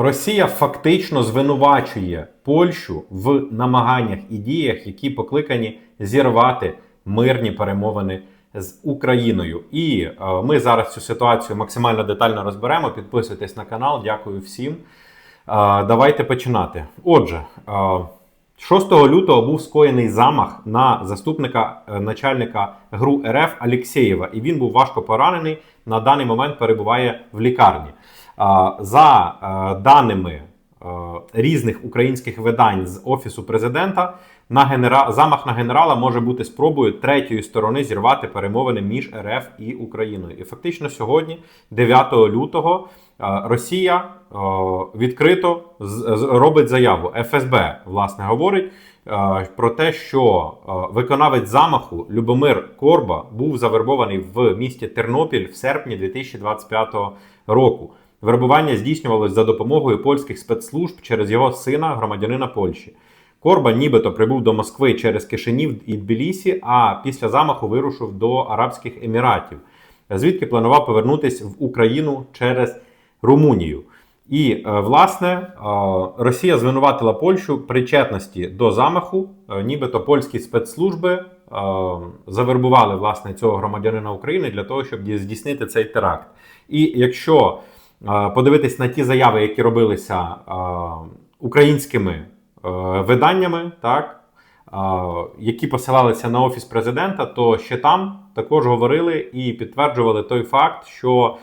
Росія фактично звинувачує Польщу в намаганнях і діях, які покликані зірвати мирні перемовини з Україною. І е, ми зараз цю ситуацію максимально детально розберемо. Підписуйтесь на канал. Дякую всім. Е, давайте починати. Отже, е, 6 лютого був скоєний замах на заступника е, начальника ГРУ РФ Алєксєєва, і він був важко поранений. На даний момент перебуває в лікарні. За е, даними е, різних українських видань з офісу президента, на генера... замах на генерала може бути спробою третьої сторони зірвати перемовини між РФ і Україною. І фактично сьогодні, 9 лютого, е, Росія відкрито робить заяву. ФСБ власне говорить про те, що виконавець замаху Любомир Корба був завербований в місті Тернопіль в серпні 2025 року. Вербування здійснювалось за допомогою польських спецслужб через його сина, громадянина Польщі. Корба нібито прибув до Москви через Кишинів і Тбілісі, а після замаху вирушив до Арабських Еміратів, звідки планував повернутися в Україну через Румунію. І е, власне е, Росія звинуватила Польщу причетності до замаху, Е, нібито польські спецслужби завербували власне цього громадянина України для того, щоб здійснити цей теракт. І якщо подивитись на ті заяви, які робилися українськими е, виданнями, так, які посилалися на офіс президента, то ще там також говорили і підтверджували той факт, що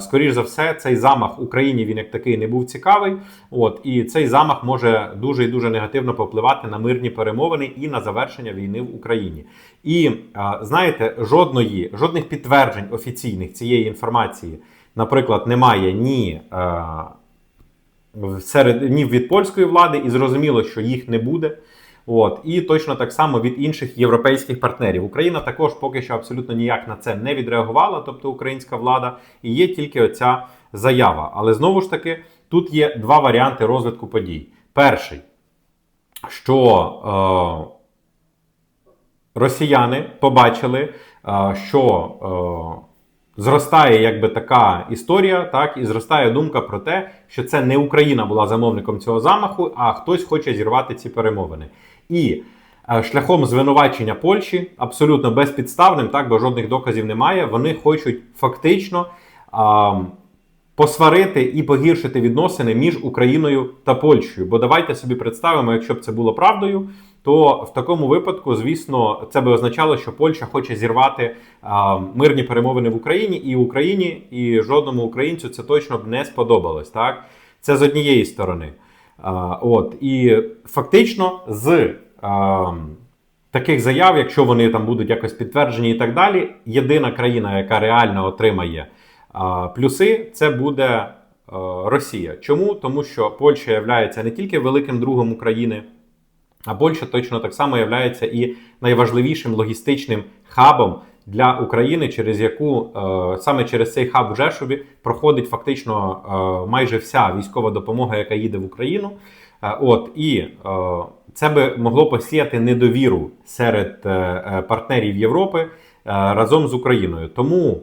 скоріш за все цей замах Україні він як такий не був цікавий. От і цей замах може дуже і дуже негативно попливати на мирні перемовини і на завершення війни в Україні. І знаєте, жодної жодних підтверджень офіційних цієї інформації, наприклад, немає ні. е, серед ні від польської влади, і зрозуміло, що їх не буде. От і точно так само від інших європейських партнерів. Україна також поки що абсолютно ніяк на це не відреагувала, тобто українська влада, і є тільки оця заява. Але знову ж таки, тут є два варіанти розвитку подій. Перший, що е, росіяни побачили, е, що е, зростає якби така історія, так і зростає думка про те, що це не Україна була замовником цього замаху, а хтось хоче зірвати ці перемовини. І е, шляхом звинувачення Польщі абсолютно безпідставним, так бо жодних доказів немає. Вони хочуть фактично. А, посварити і погіршити відносини між Україною та Польщею. Бо давайте собі представимо, якщо б це було правдою, то в такому випадку, звісно, це би означало, що Польща хоче зірвати а, мирні перемовини в Україні і Україні, і жодному українцю це точно б не сподобалось. Так, це з однієї сторони. А, от і фактично з. А, Таких заяв, якщо вони там будуть якось підтверджені і так далі, єдина країна, яка реально отримає а, плюси, це буде Росія. Чому? Тому що Польща є не тільки великим другом України, а Польща точно так само є і найважливішим логістичним хабом для України, через яку е, саме через цей хаб в Жешові проходить фактично е, майже вся військова допомога, яка їде в Україну. Е, От і це би могло посіяти недовіру серед партнерів Європи разом з Україною. Тому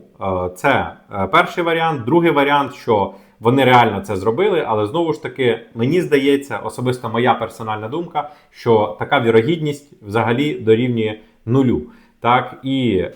це перший варіант. Другий варіант, що вони реально це зробили, але знову ж таки, мені здається, особисто моя персональна думка, що така вірогідність взагалі дорівнює нулю. Так і е,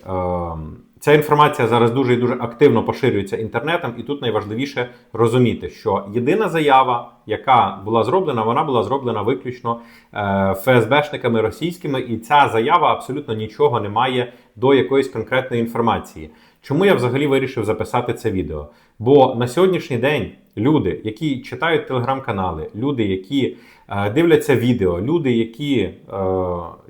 ця інформація зараз дуже і дуже активно поширюється інтернетом, і тут найважливіше розуміти, що єдина заява, яка була зроблена, вона була зроблена виключно е, ФСБшниками російськими, і ця заява абсолютно нічого не має до якоїсь конкретної інформації. Чому я взагалі вирішив записати це відео? Бо на сьогоднішній день люди, які читають телеграм-канали, люди, які е, дивляться відео, люди, які е,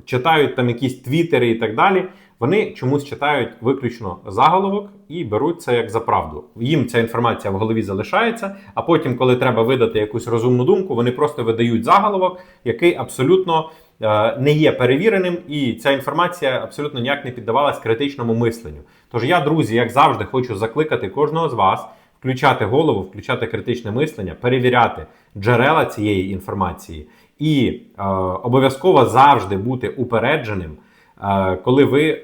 читають там якісь твіттери і так далі, вони чомусь читають виключно заголовок і беруть це як за правду. Їм ця інформація в голові залишається, а потім, коли треба видати якусь розумну думку, вони просто видають заголовок, який абсолютно е, не є перевіреним, і ця інформація абсолютно ніяк не піддавалась критичному мисленню. Тож я, друзі, як завжди, хочу закликати кожного з вас включати голову, включати критичне мислення, перевіряти джерела цієї інформації і е, обов'язково завжди бути упередженим, е, коли ви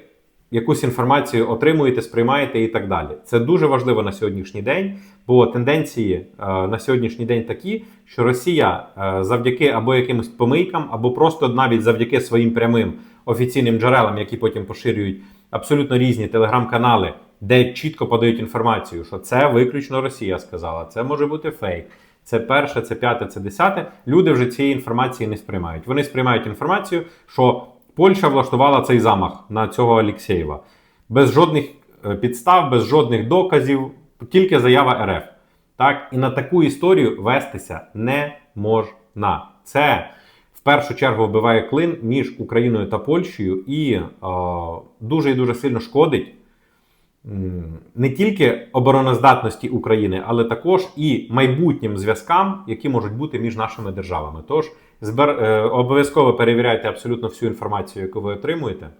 якусь інформацію отримуєте, сприймаєте і так далі. Це дуже важливо на сьогоднішній день, бо тенденції е, на сьогоднішній день такі, що Росія е, завдяки або якимось помийкам, або просто навіть завдяки своїм прямим офіційним джерелам, які потім поширюють абсолютно різні телеграм-канали, де чітко подають інформацію, що це виключно Росія сказала, це може бути фейк. Це перше, це п'яте, це десяте. Люди вже цієї інформації не сприймають. Вони сприймають інформацію, що Польща влаштувала цей замах на цього Алєксєєва. Без жодних е, підстав, без жодних доказів, тільки заява РФ. Так? І на таку історію вестися не можна. Це в першу чергу вбиває клин між Україною та Польщею і е, дуже і дуже сильно шкодить не тільки обороноздатності України, але також і майбутнім зв'язкам, які можуть бути між нашими державами. Тож збер, е, обов'язково перевіряйте абсолютно всю інформацію, яку ви отримуєте.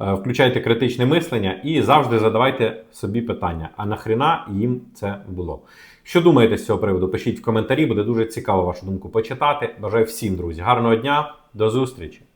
Е, Включайте критичне мислення і завжди задавайте собі питання: а нахрена їм це було? Що думаєте з цього приводу? Пишіть в коментарі, буде дуже цікаво вашу думку почитати. Бажаю всім, друзі, гарного дня, до зустрічі!